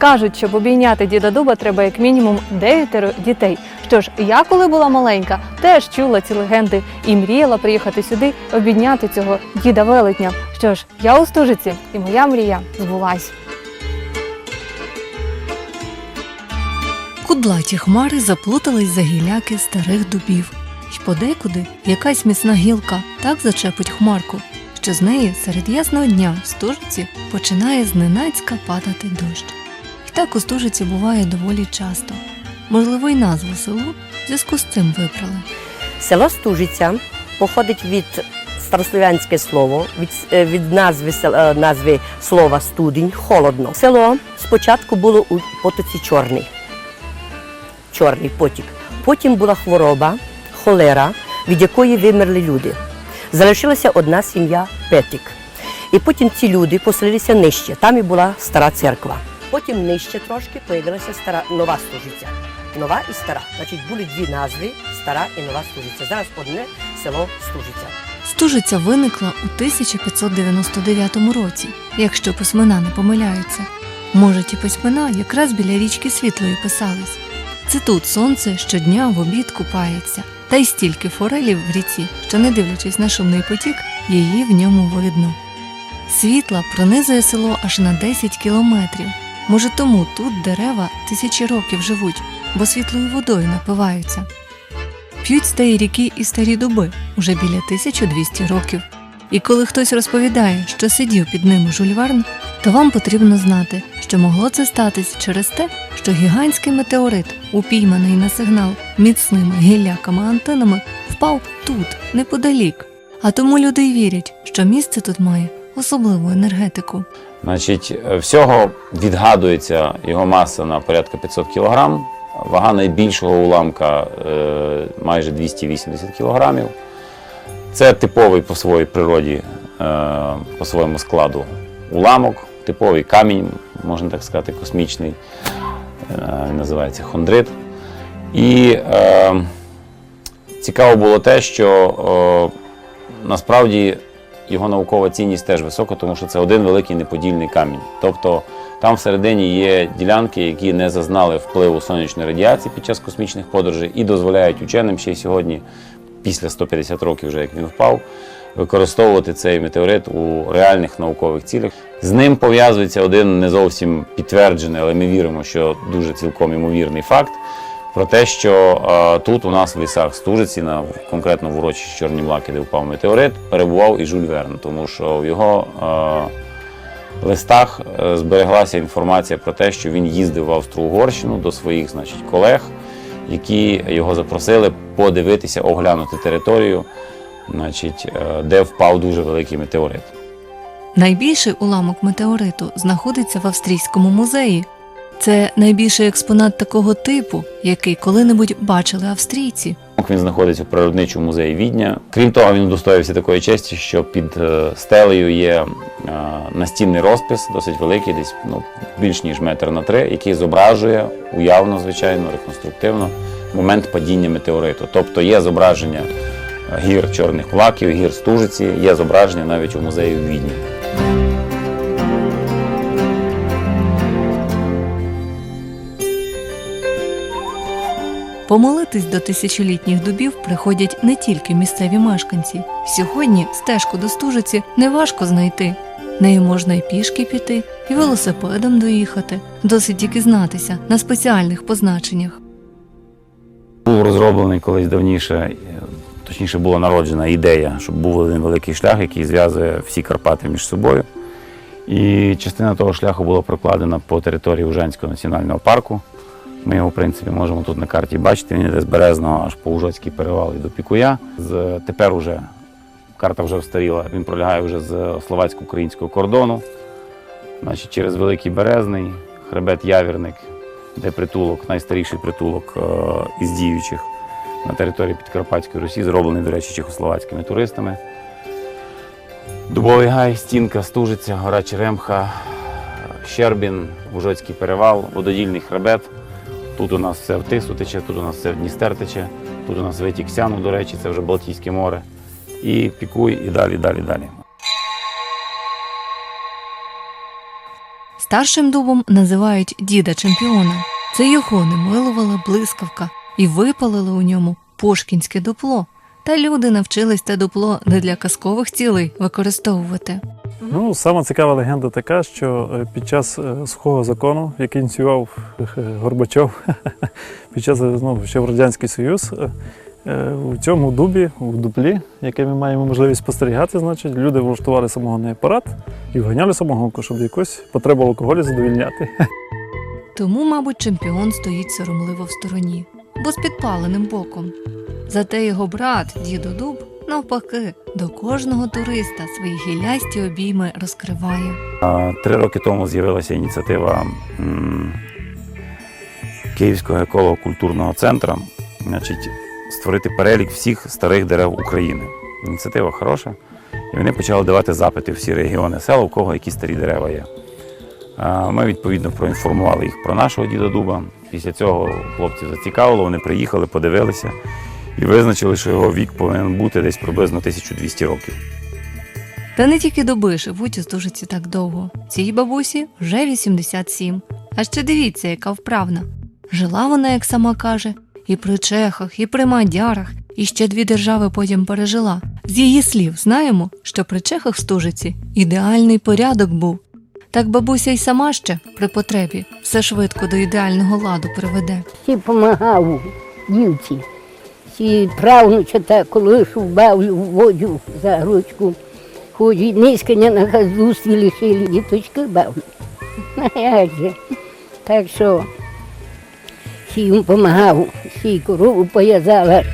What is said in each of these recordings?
Кажуть, щоб обійняти діда дуба треба як мінімум дев'ятеро дітей. Що ж, я коли була маленька, теж чула ці легенди і мріяла приїхати сюди, обійняти цього діда велетня. Що ж, я у стужиці, і моя мрія збулась. Кудлаті хмари заплутались за гіляки старих дубів, й подекуди якась міцна гілка так зачепить хмарку, що з неї серед ясного дня в стужиці починає зненацька падати дощ. Так у стужиці буває доволі часто. Можливо, й назву селу в зв'язку з цим вибрали. Село Стужиця походить від старослов'янське слово, від, е, від назви, е, назви слова студень, холодно. Село спочатку було у потоці чорний, чорний потік. Потім була хвороба, холера, від якої вимерли люди. Залишилася одна сім'я Петик. І потім ці люди поселилися нижче. Там і була стара церква. Потім нижче трошки появилася стара нова стужиця. Нова і стара. Значить, були дві назви стара і нова стужиця. Зараз одне село Стужиця. Стужиця виникла у 1599 році, якщо письмена не помиляються. Може, ті письмена якраз біля річки Світлої писались. Це тут сонце щодня в обід купається, та й стільки форелів в ріці, що, не дивлячись на шумний потік, її в ньому видно. Світла пронизує село аж на 10 кілометрів. Може, тому тут дерева тисячі років живуть, бо світлою водою напиваються. П'ють тієї ріки і старі дуби уже біля 1200 років. І коли хтось розповідає, що сидів під ними Жюль Верн, то вам потрібно знати, що могло це статись через те, що гігантський метеорит, упійманий на сигнал міцними гілляками-антенами, впав тут, неподалік. А тому люди й вірять, що місце тут має особливу енергетику. Значить, е, всього відгадується його маса на порядка 500 кг, вага найбільшого уламка е, майже 280 кг. Це типовий по своїй природі, е, по своєму складу уламок, типовий камінь, можна так сказати, космічний, е, він називається хондрит. І е, цікаво було те, що е, насправді його наукова цінність теж висока, тому що це один великий неподільний камінь. Тобто там всередині є ділянки, які не зазнали впливу сонячної радіації під час космічних подорожей і дозволяють ученим ще й сьогодні, після 150 років, вже як він впав, використовувати цей метеорит у реальних наукових цілях. З ним пов'язується один не зовсім підтверджений, але ми віримо, що дуже цілком ймовірний факт. Про те, що е, тут у нас в лісах Стужиці, на конкретно в урочищі Чорні Млаки, де впав метеорит, перебував і Жюль Верн, тому що в його е, листах е, збереглася інформація про те, що він їздив в Австро-Угорщину до своїх значить, колег, які його запросили подивитися, оглянути територію, значить, де впав дуже великий метеорит. Найбільший уламок метеориту знаходиться в австрійському музеї. Це найбільший експонат такого типу, який коли-небудь бачили австрійці. Він знаходиться в природничому музеї Відня. Крім того, він удостоївся такої честі, що під е, стелею є е, настінний розпис, досить великий, десь ну, більш ніж метр на три, який зображує уявно, звичайно, реконструктивно момент падіння метеориту. Тобто є зображення гір чорних влаків, гір стужиці, є зображення навіть у музеї в Відні. Помолитись до тисячолітніх дубів приходять не тільки місцеві мешканці. Сьогодні стежку до стужиці неважко знайти. Нею можна і пішки піти, і велосипедом доїхати. Досить тільки знатися на спеціальних позначеннях. Був розроблений колись давніше, точніше була народжена ідея, щоб був один великий шлях, який зв'язує всі Карпати між собою. І частина того шляху була прокладена по території Ужанського національного парку. Ми його, в принципі, можемо тут на карті бачити. Він йде з Березного аж по Ужоцький перевал і до Пікуя. З, тепер уже карта вже встаріла, він пролягає вже з словацько-українського кордону. Значить, через Великий Березний, хребет Явірник, де притулок, найстаріший притулок е, із діючих на території Підкарпатської Русі, зроблений, до речі, чехословацькими туристами. Дубовий гай, стінка, стужиця, гора Черемха, Щербін, Вужоцький перевал, вододільний хребет. Тут у нас все в Тису тече, тут у нас все в Дністер тече, тут у нас витік Сяну, до речі, це вже Балтійське море. І пікуй, і далі, далі, далі. Старшим дубом називають діда чемпіона. Це його не милувала блискавка і випалили у ньому пушкінське дупло. Та люди навчились те дупло не для казкових цілей використовувати. Ну, сама цікава легенда така, що е, під час е, сухого закону, який ініціював е, Горбачов під час ну, ще в Радянський Союз, у цьому дубі, у дуплі, яке ми маємо можливість спостерігати, значить, люди влаштували самогонний апарат і вганяли самогонку, щоб якусь потребу алкоголю задовільняти. Тому, мабуть, чемпіон стоїть соромливо в стороні, бо з підпаленим боком. Зате його брат, дідо Дуб, навпаки, до кожного туриста свої гілясті обійми розкриває. Три роки тому з'явилася ініціатива Київського еколого-культурного центру, значить, створити перелік всіх старих дерев України. Ініціатива хороша. І вони почали давати запити в всі регіони села, у кого які старі дерева є. Ми відповідно проінформували їх про нашого діда Дуба. Після цього хлопців зацікавило, вони приїхали, подивилися і визначили, що його вік повинен бути десь приблизно 1200 років. Та не тільки доби живуть у стужиці так довго. Цій бабусі вже 87. А ще дивіться, яка вправна. Жила вона, як сама каже, і при чехах, і при мадярах, і ще дві держави потім пережила. З її слів знаємо, що при чехах в стужиці ідеальний порядок був. Так бабуся й сама ще при потребі все швидко до ідеального ладу приведе. всі допомагав дівці. Всі правнучата, коли ж бавлю, водю за ручку. Ході низькання на газдустві лишили, діточки бавлю. А як же? Так що їм допомагав, всі корову пов'язала.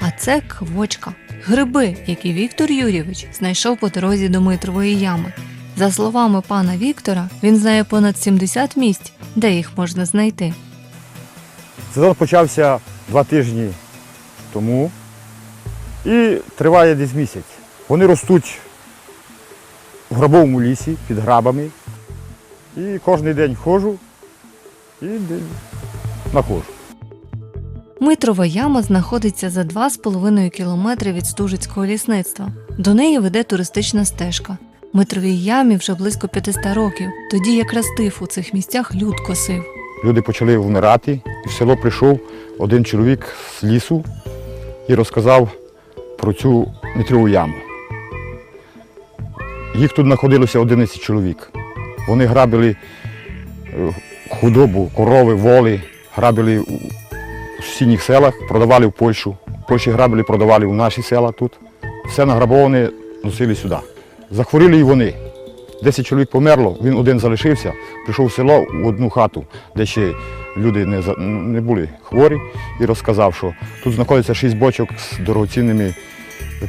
А це квочка. Гриби, які Віктор Юрійович знайшов по дорозі до Митрової ями. За словами пана Віктора, він знає понад 70 місць, де їх можна знайти. Сезон почався два тижні тому і триває десь місяць. Вони ростуть в грабовому лісі під грабами. І кожен день ходжу і знаходжу. Митрова яма знаходиться за 2,5 кілометри від Стужицького лісництва. До неї веде туристична стежка. Митровій ямі вже близько 500 років, тоді якраз тиф у цих місцях люд косив. Люди почали вмирати, і в село прийшов один чоловік з лісу і розказав про цю метрову яму. Їх тут знаходилося 11 чоловік. Вони грабили е, худобу, корови, воли, грабили у сусідніх селах, продавали в Польщу. В Польщі грабили, продавали у наші села тут. Все награбоване носили сюди. Захворіли і вони. Десять чоловік померло, він один залишився, прийшов в село в одну хату, де ще люди не, за- не були хворі, і розказав, що тут знаходиться шість бочок з дорогоцінними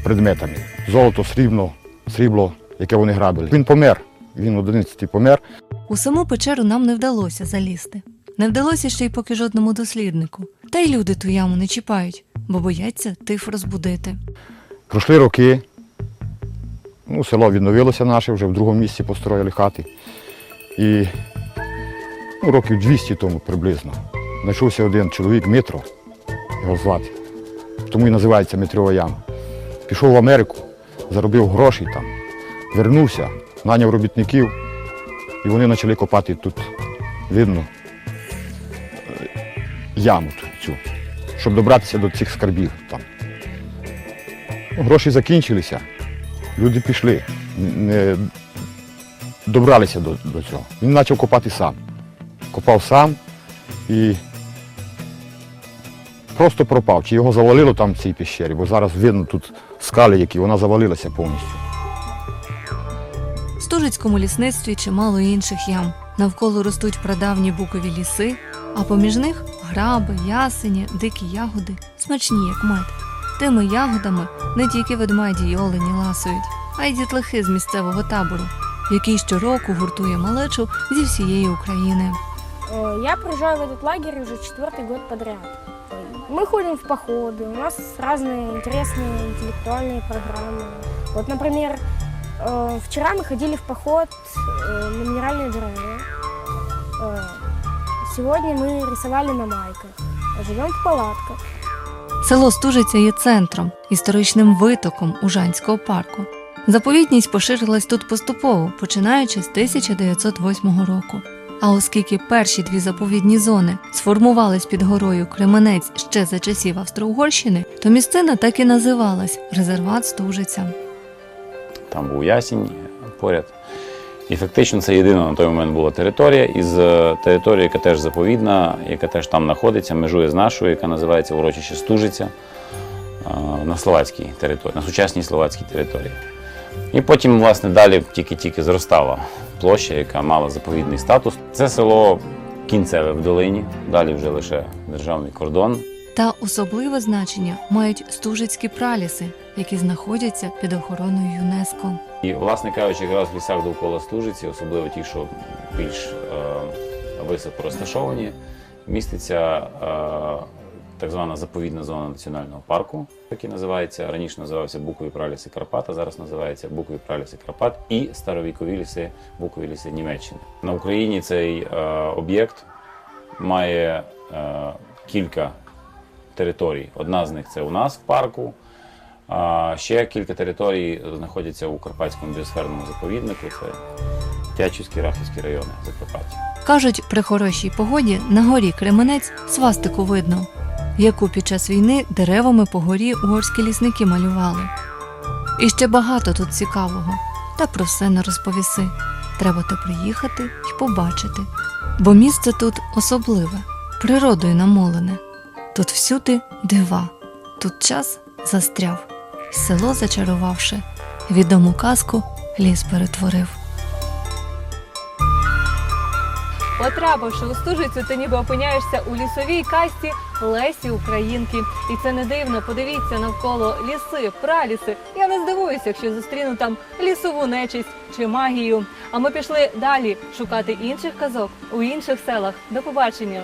предметами. Золото, срібло, срібло, яке вони грабили. Він помер. Він 11 помер. У саму печеру нам не вдалося залізти. Не вдалося ще й поки жодному досліднику. Та й люди ту яму не чіпають, бо бояться тиф розбудити. Пройшли роки. Ну, село відновилося наше, вже в другому місці построїли хати. І ну, років 200 тому приблизно знайшовся один чоловік Митро, його звати. Тому і називається Митрова яма. Пішов в Америку, заробив гроші там, вернувся, наняв робітників, і вони почали копати тут, видно, е, яму цю, щоб добратися до цих скарбів там. Гроші закінчилися, люди пішли, не добралися до, до цього. Він почав копати сам. Копав сам і просто пропав. Чи його завалило там в цій пещері, бо зараз видно тут скали, які вона завалилася повністю. В Стужицькому лісництві чимало інших ям. Навколо ростуть прадавні букові ліси, а поміж них граби, ясені, дикі ягоди, смачні, як мед. Тими ягодами не тільки ведмеді й олені ласують, а й дітлахи з місцевого табору, який щороку гуртує малечу зі всієї України. Э, Я приезжаю в этот лагерь уже четвертый год подряд. Мы ходим в походы, у нас разные интересные интеллектуальные программы. Вот, например, э, вчера мы ходили в поход э, на минеральные деревья. Э, Сегодня мы рисовали на майках, живем в палатках. Село Стужиця є центром, історичним витоком Ужанського парку. Заповідність поширилась тут поступово, починаючи з 1908 року. А оскільки перші дві заповідні зони сформувались під горою Кременець ще за часів Австро-Угорщини, то місцина так і називалась резерват Стужиця. Там був ясінь поряд. І фактично це єдина на той момент була територія із е, території, яка теж заповідна, яка теж там знаходиться, межує з нашою, яка називається урочище Стужиця е, на словацькій території, на сучасній словацькій території. І потім, власне, далі тільки-тільки зростала площа, яка мала заповідний статус. Це село кінцеве в долині, далі вже лише державний кордон. Та особливе значення мають стужицькі праліси, які знаходяться під охороною ЮНЕСКО. І, власне кажучи, якраз в лісах довкола Стужиці, особливо ті, що більш е, високо розташовані, міститься е, так звана заповідна зона національного парку, який називається раніше називався Букові праліси Карпат, а зараз називається Букові праліси Карпат і старовікові ліси, Букові ліси Німеччини. На Україні цей е, об'єкт має е, кілька територій. Одна з них це у нас в парку. Ще кілька територій знаходяться у Карпатському біосферному заповіднику. Це Тячівські, Рахівські райони Закарпаття. Кажуть, при хорошій погоді на горі Кременець свастику видно, яку під час війни деревами по горі угорські лісники малювали. І ще багато тут цікавого, та про все не розповіси. Треба то приїхати і побачити. Бо місце тут особливе, природою намолене. Тут всюди дива, тут час застряв, село зачарувавши, відому казку ліс перетворив. Потрапивши у стужицю, ти ніби опиняєшся у лісовій касті Лесі Українки. І це не дивно. Подивіться навколо ліси, праліси. Я не здивуюся, якщо зустріну там лісову нечисть чи магію. А ми пішли далі шукати інших казок у інших селах. До побачення.